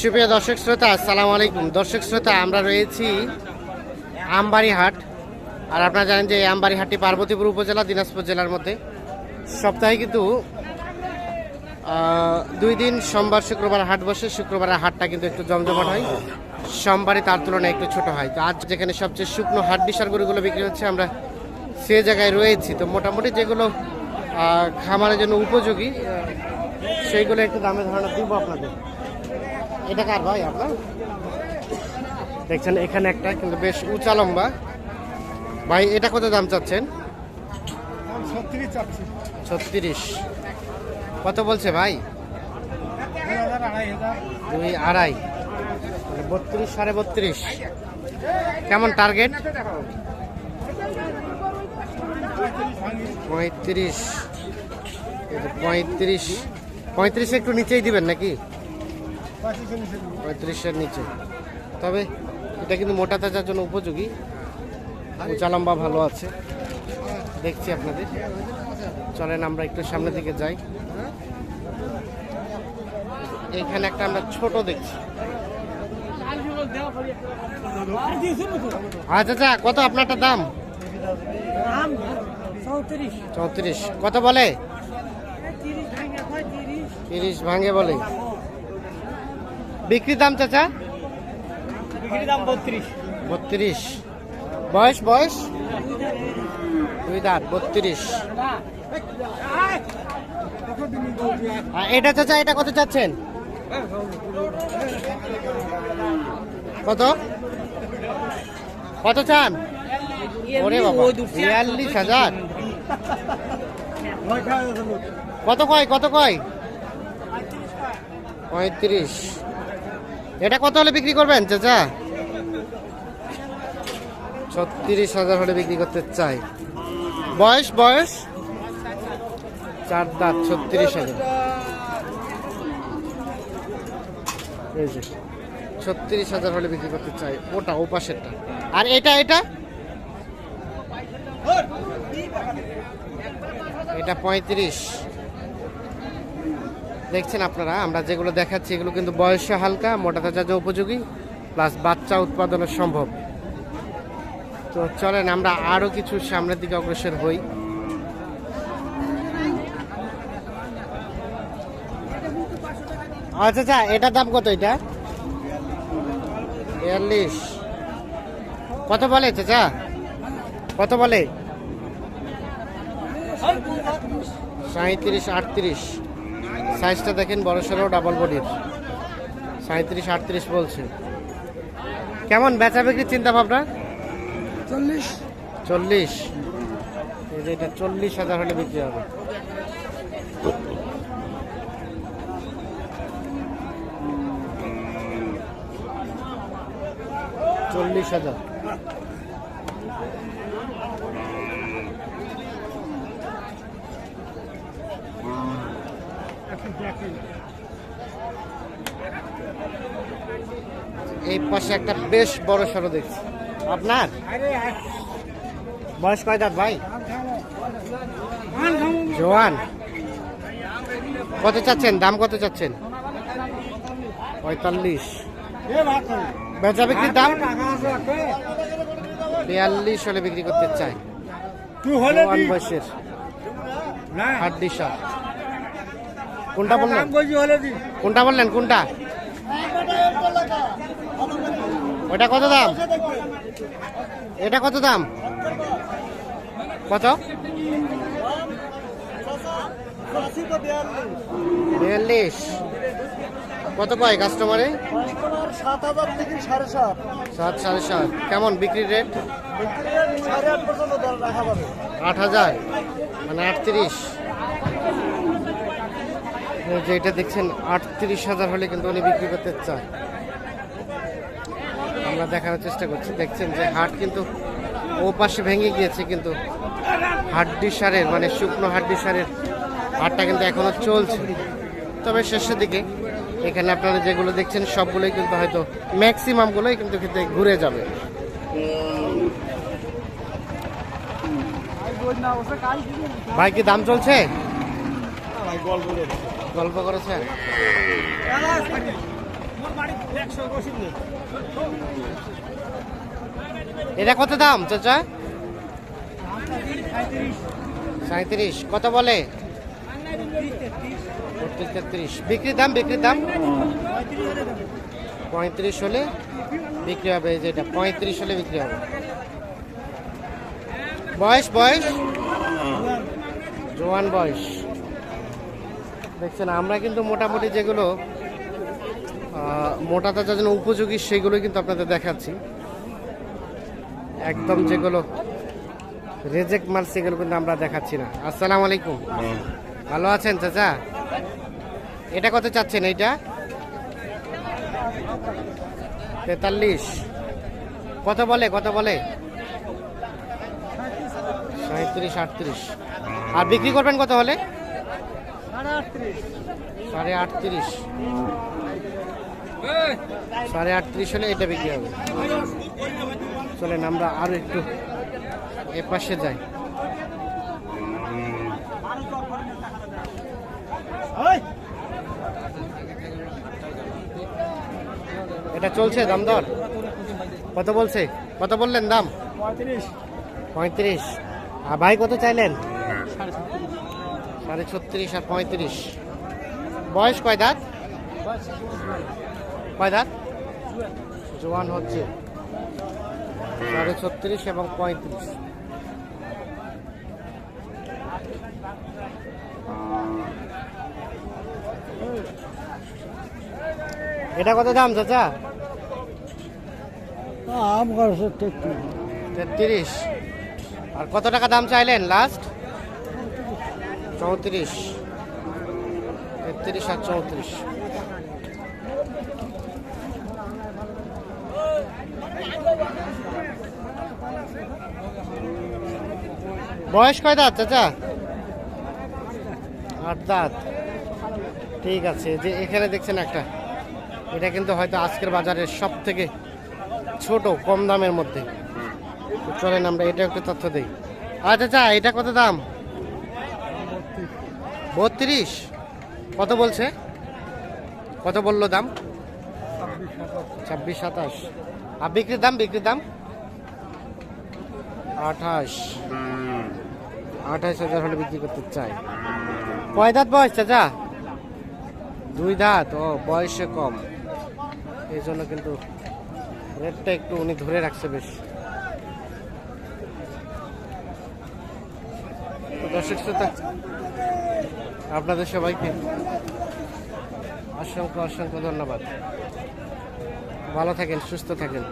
সুপ্রিয় দর্শক শ্রোতা, আসসালামু আলাইকুম। দর্শক শ্রোতা, আমরা রয়েছি আমবাড়ি হাট আর আপনারা জানেন যে এই আমবাড়ি হাটটি পার্বতীপুর উপজেলা, দিনাজপুর জেলার মধ্যে। সপ্তাহে কিন্তু দুই দিন সোমবার শুক্রবার হাট বসে। শুক্রবারের হাটটা কিন্তু একটু জমজমাট হয়। সোমবারে তার তুলনায় একটু ছোট হয়। তো আজ যেখানে সবচেয়ে শুকনো হাট বিশার গরুগুলো বিক্রি হচ্ছে, আমরা সে জায়গায় রয়েছি। তো মোটামুটি যেগুলো খামারের জন্য উপযোগী সেইগুলো একটু দামে ধারণা দিব আপনাদের। এটা কার ভাই আপনার? দেখছেন এখানে একটা কিন্তু বেশ উঁচা লম্বা। ভাই এটা কত দাম চাচ্ছেন? ছত্রিশ কত বলছে ভাই? দুই আড়াই বত্রিশ সাড়ে বত্রিশ। কেমন টার্গেট? পঁয়ত্রিশ। পঁয়ত্রিশ। পঁয়ত্রিশ একটু নিচেই দিবেন নাকি। পঁয়ত্রিশের নিচে। তবে এটা কিন্তু মোটা তাজার জন্য উপযোগী। উঁচা লম্বা ভালো আছে। দেখছি আপনাদের। চলেন আমরা একটু সামনের দিকে যাই। এইখানে একটা আমরা ছোট দেখছি। আচ্ছা আচ্ছা কত আপনারটা দাম? চৌত্রিশ। কত বলে? তিরিশ ভাঙে বলে। বিক্রি দাম চাচা? বিক্রি দাম বত্রিশ। বত্রিশ। বয়স বয়স? দুই দাঁত বত্রিশ। এটা চাচা এটা কত চাচ্ছেন? কত? কত চান? ওরে বাবা বিয়াল্লিশ হাজার। কত কয় কত কয়? পঁয়ত্রিশ। এটা কত হলে বিক্রি করবেন, চাচা? ছত্রিশ হাজার হলে বিক্রি করতে চাই। বয়স বয়স? চার দাঁত, ছত্রিশ হাজার। এই যে, ছত্রিশ হাজার হলে বিক্রি করতে চাই। ওটা, ও পাশেরটা। আর এটা এটা? এটা পঁয়ত্রিশ। দেখছেন আপনারা, আমরা যেগুলো দেখাচ্ছি এগুলো কিন্তু বয়সে হালকা, মোটা তাজা উপযোগী প্লাস বাচ্চা উৎপাদনের সম্ভব। তো চলেন, আমরা আরও কিছু সামনের দিকে অগ্রসর হই। আচ্ছা আচ্ছা এটার দাম কত এটা? বিয়াল্লিশ। কত বলে, চাচা? কত বলে? সাঁত্রিশ আটত্রিশ। সাইজটা দেখেন বড় সড়ো ডাবল বডির সাঁত্রিশ আটত্রিশ বলছে। কেমন বেচা বিক্রির চিন্তা ভাবনা? চল্লিশ। চল্লিশ। এই যে এটা চল্লিশ হাজার হলে বিক্রি হবে। চল্লিশ হাজার। এই পাশে একটা বেশ বড় সড়ো দেখছি। আপনার? বয়স কয় দাঁত ভাই? জোয়ান। কত চাচ্ছেন? দাম কত চাচ্ছেন? পঁয়তাল্লিশ। বেচা বিক্রির দাম? বিয়াল্লিশ হলে বিক্রি করতে চাই। বয়সের। হাড্ডি সার কোনটা বললেন? কোনটা বললেন? কোনটা? ওটা কত দাম? এটা কত দাম? কত? বিয়াল্লিশ। কত পায় কাস্টমারে সাত সাড়ে সাত। কেমন বিক্রির রেট আট হাজার। মানে আটত্রিশ। যে এটা দেখছেন, আটত্রিশ হাজার হলে কিন্তু উনি বিক্রি করতে চায় আমরা দেখানোর চেষ্টা করছি। দেখছেন যে হাট কিন্তু ও পাশে ভেঙে গিয়েছে, কিন্তু হাড্ডি সারের মানে শুকনো হাড্ডি সারের হাটটা কিন্তু এখনও চলছে। তবে শেষের দিকে এখানে আপনারা যেগুলো দেখছেন, সবগুলোই কিন্তু হয়তো ম্যাক্সিমামগুলোই কিন্তু কিন্তু ঘুরে যাবে। ভাই, কি দাম চলছে? গল্প করেছে একশো বসিয়ে দিন এটা কত দাম, চাচা? সাঁত্রিশ কত বলে? বত্রিশ তেত্রিশ। বিক্রির দাম বিক্রির দাম? পঁয়ত্রিশ হলে বিক্রি হবে যেটা পঁয়ত্রিশ হলে বিক্রি হবে। বয়স বয়স? জোয়ান বয়স। দেখছেন, আমরা কিন্তু মোটামুটি যেগুলো মোটা তাজার জন্য উপযোগী সেগুলো কিন্তু আপনাদের দেখাচ্ছি। একদম যেগুলো রেজেক্ট মাল সেগুলো কিন্তু আমরা দেখাচ্ছি না। আসসালামু আলাইকুম। ভালো আছেন চাচা? এটা কত চাচ্ছেন এইটা? তেতাল্লিশ। কত বলে কত বলে? সাঁত্রিশ আটত্রিশ। আর বিক্রি করবেন কত হলে? সাড়ে আটত্রিশ। সাড়ে আটত্রিশ হলে এটা বিক্রি হবে। চলেন আমরা আরও একটু এ পাশে যাই। এটা চলছে দাম দর? কত বলছে? কত বললেন দাম? পঁয়ত্রিশ। পঁয়ত্রিশ। আর ভাই কত চাইলেন? সাড়ে ছত্রিশ আর পঁয়ত্রিশ। বয়স কয় দাঁত? কয় দাঁত? জোয়ান হচ্ছে। সাড়ে ছত্রিশ এবং পঁয়ত্রিশ। এটা কত দাম চাচা? আম তেত্রিশ। আর কত টাকা দাম চাইলেন লাস্ট চৌত্রিশ। তেত্রিশ আর চৌত্রিশ। বয়স কয় দাঁত, চাচা? আট দাঁত। ঠিক আছে যে এখানে দেখছেন একটা। এটা কিন্তু হয়তো আজকের বাজারের সব থেকে ছোট, কম দামের মধ্যে। চলেন আমরা এটা একটু তথ্য দিই। আচ্ছা আচ্ছা এটা কত দাম? বত্রিশ। কত বলছে? কত বলল দাম? ছাব্বিশ সাতাশ। আর বিক্রির দাম বিক্রির দাম? আঠাশ। আঠাশ হাজার হলে বিক্রি করতে চাই। কয় দাঁত বয়স চাচা? দুই দাঁত। ও, বয়সে কম। এই জন্য কিন্তু রেটটা একটু উনি ধরে রাখছে বেশ। দর্শক শ্রোতা আপনাদের সবাইকে অসংখ্য অসংখ্য ধন্যবাদ। ভালো থাকেন সুস্থ থাকেন।